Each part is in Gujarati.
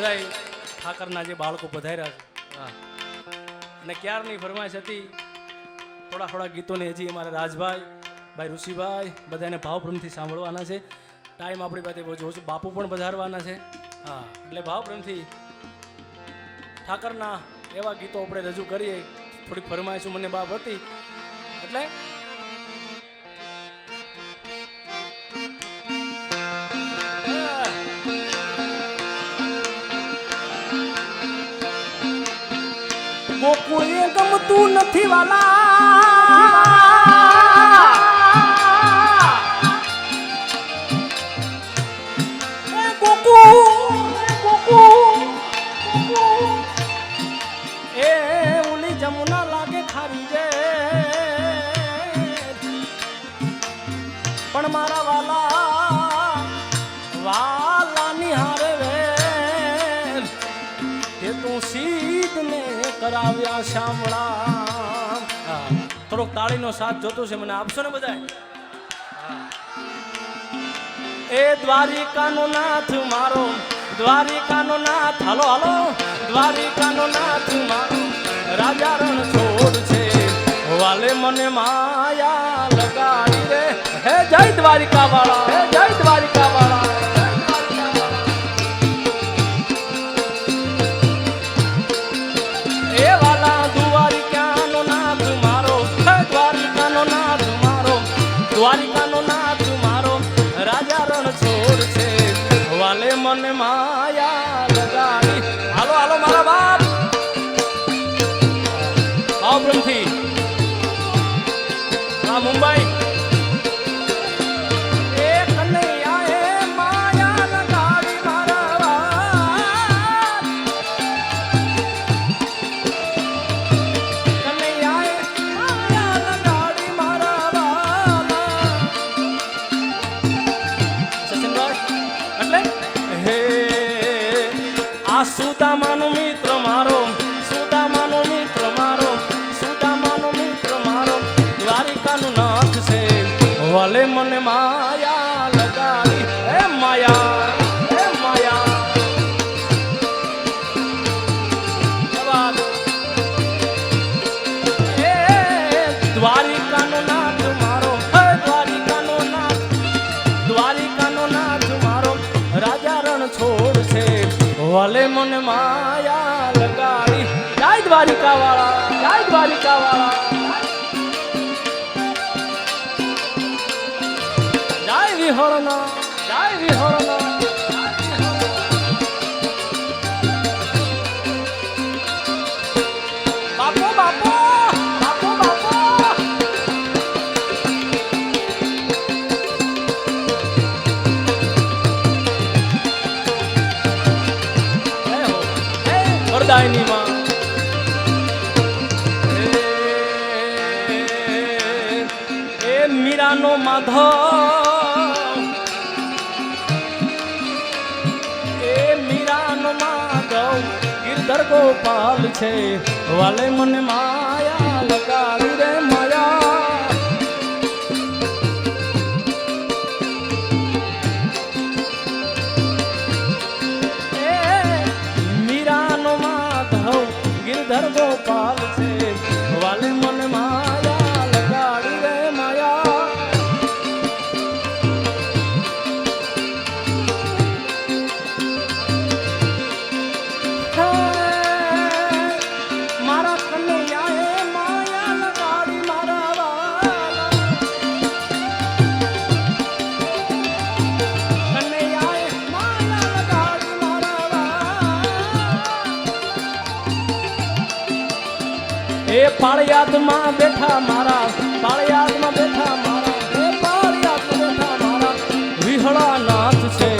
બધા ઠાકરના જે બાળકો પધાર્યા છે. અને ક્યારની ફરમાઈશ હતી? થોડા થોડા ગીતોને હજી અમારા રાજભાઈ ભાઈ ઋષિભાઈ બધાને ભાવપ્રેમથી સાંભળવાના છે. ટાઈમ આપણી પાસે બહુ જોશું બાપુ પણ પધારવાના છે. હા. એટલે ભાવપ્રેમથી ઠાકરના એવા ગીતો આપણે રજૂ કરીએ. થોડીક ફરમાઈશું મને બાપ હતી. એટલે પણ મારા વાલા વાલાની હારે વેર એ તું સીધને કરાવ્યા શામળા થોડોક તાળીનો સાથ જોતો છે મને આપશો ને બધા એ દ્વારિકાનો નાથ મારો, દ્વારિકાનો નાથ, હાલો હાલો. દ્વારિકાનો નાથ મારો, રાજા રણ છોડ છે. વાલે મને માયા લગાડી રે હે જય દ્વારિકા વાળા હે જય દ્વારિકા રાજા રણ છોડ છે. વાલે મને માયા વલે મને માયા લગાડી. હે માયા હે મારો, હે દ્વારિકાનો નાથ. દ્વારિકાનો નાથ મારો, રાજા રણ છોડ છે વલે મને માયા લગાડી. જય દ્વારિકા વાળા જય દ્વારિકા વાળા વિહોળના જય વિહોળના બાપો બાપો બાપો મીરાનો માધવ ગોપાલ છે. વાલે મને માયા લગાવી રે એ પાળિયાદમાં બેઠા મારા પાળિયાદમાં બેઠા મારા એ પાળિયાદમાં બેઠા મારા. વિહળા નાથ છે,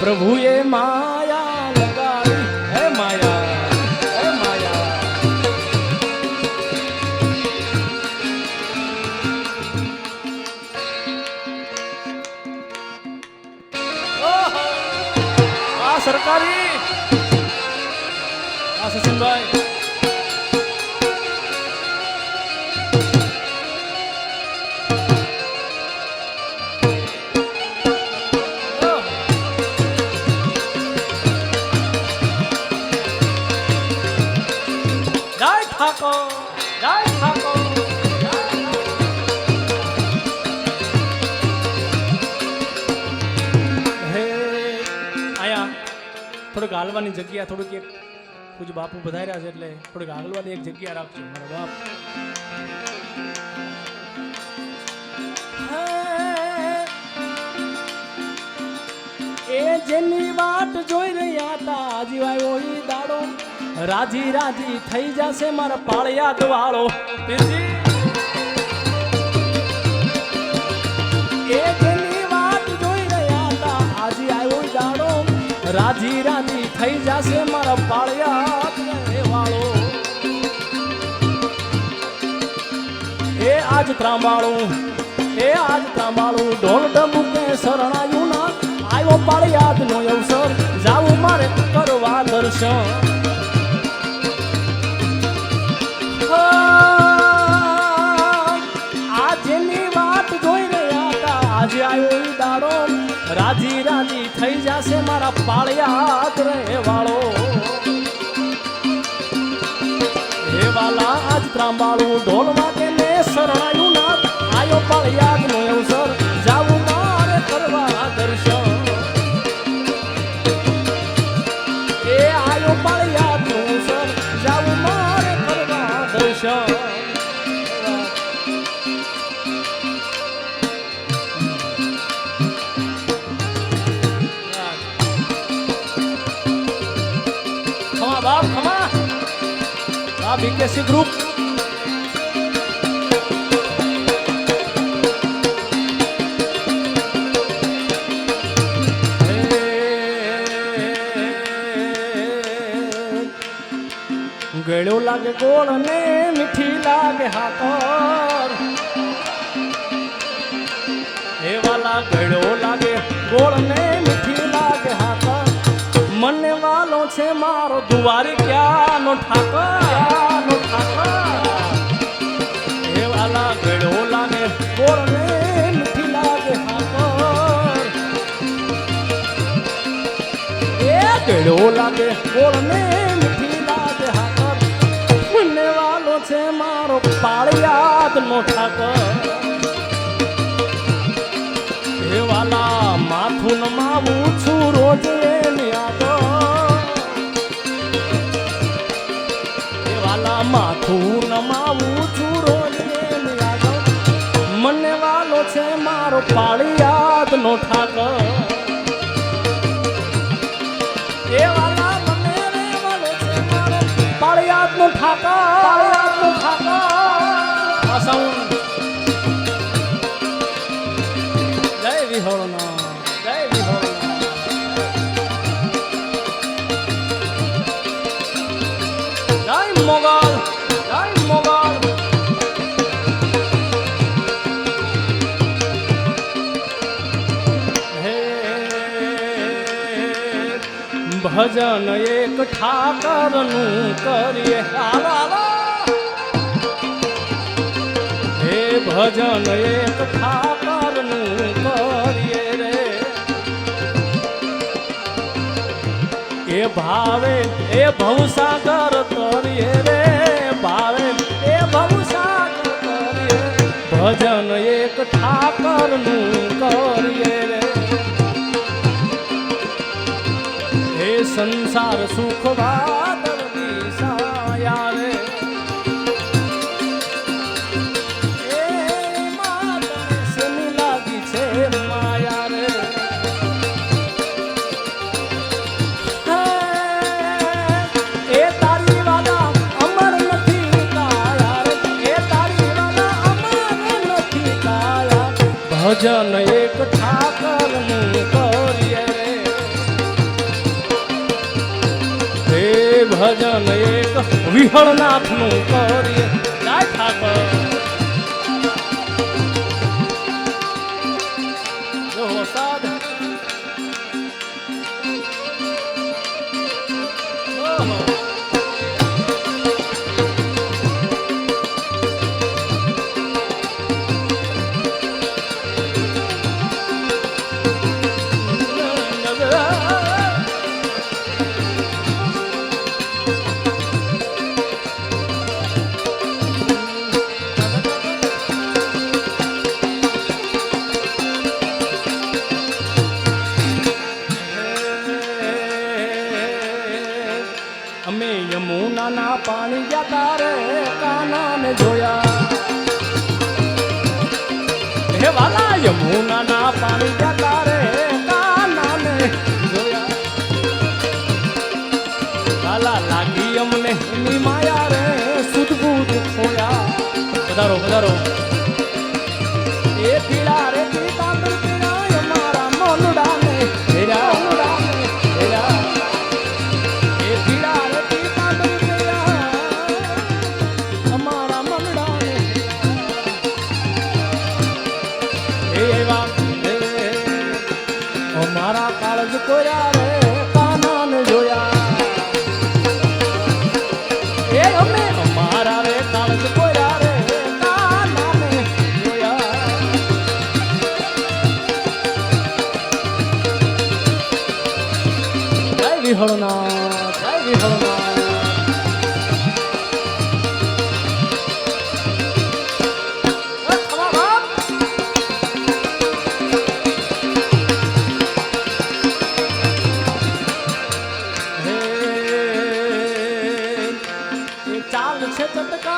પ્રભુએ માયા લગાડી હે માયા હે માયા. ઓહો! આ સરકારી? આ સચિનભાઈ હાલવાની જગ્યા થોડુંક એક પૂજ બાપુ વધાર્યા છે એટલે થોડીક હાલવાની એક જગ્યા રાખજો, મારા બાપ. એ જેની વાટ જોઈ રહ્યા હતા આજી આવ્યો ઈ દાડો. રાજી રાજી થઈ જશે મારા પાળિયાદ વાળો પીરજી એ રાજી રાજી થઈ જશે મારા પાળિયાદ વાળો. એ આજ ત્રાંબાળું, એ આજ ત્રાંબાળું, ઢોલ ડબુકે શરણાયું ના. આવ્યો પાળિયાદ નો અવસર જાવું મારે કરવા દર્શન. આ વાત જોઈ આજે આવ્યો દાડો. રાજી રાજી થઈ જશે મારા પાળિયાદ રે વાળો. હે વાલા આજ ત્રાંબાળું ઢોલ આ બીકેસી ગ્રુપ ગળ્યો લાગે ગોળ ને મીઠી લાગે હાકર હે વાલા ગળ્યો લાગે ગોળ ને મીઠી લાગે હાકર મને વાલો છે મારો દુવારી ક્યાંનો ઠાકર લાગે ગોળ ને મીઠી લાગે હાકર. મને વાલો છે મારો પાળિયાદ નો ઠાકર હે વાલા માથું નમાવું છું રોજ એની આગળ. હે વાલા માથું નમાવું છું રોજ એની આગળ. મને વાલો છે મારો પાળિયાદ નો ઠાકર એ વાલા મને રે વાલો છે મારો. પાળિયાદ નો ભજન એક ઠાકરનું કરીએ. હે ભજન એક ઠાકરનું કરીએ રે. એ ભાવે એ ભવસાગર તરીએ રે. ભાવે એ ભવસાગર તરીએ ભજન એક ઠાકરનું કરીએ રે. સંસાર સુખ વાદળ દિશાયા રે લાગી છે માયા રે. હે, એ ભજન એક વિહળનાથનું કરીએ યમુનાના પાણી જતા રે, કાનાને જોયા. હે વાલા યમુનાના પાણી જતા રે, કાનાને જોયા. કાલા લાગી અમને માયા રે સુધ બુધ ખોયા. વધારો વધારો.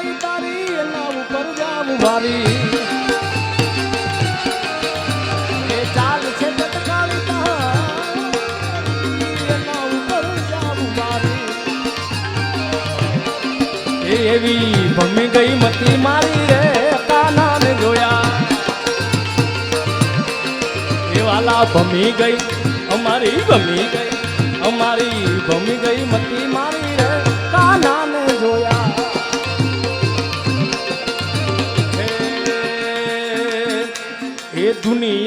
તટકાળી તારી, એના ઉપર જાવું વારી એવી ભમી ગઈ મતી મારી રે, કાનાને જોયા. એ વાલા ભમી ગઈ, અમારી ભમી ગઈ, અમારી ભમી ગઈ મતી મારી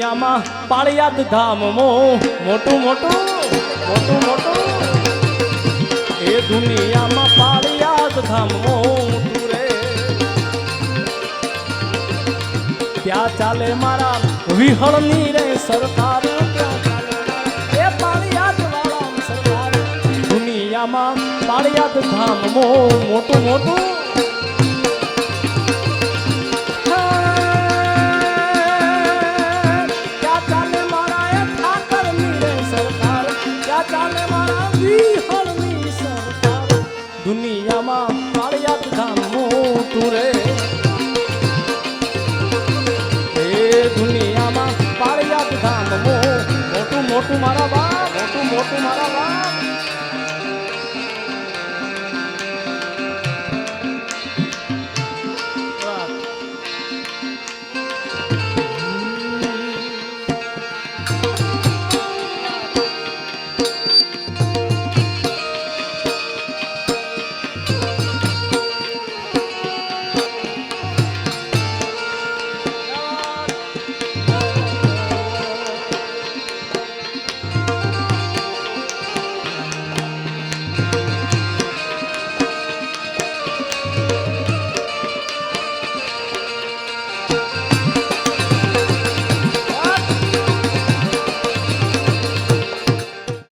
દુનિયામાં પાળિયાદ ધામ મો મોટું મોટું મોટું મોટું. એ દુનિયામાં પાળિયાદ ધામ મોટું રે. ત્યાં ચાલે મારા વિહળની રે સરકાર. એ દુનિયામાં પાળિયાદ ધામ મોટું મોટું.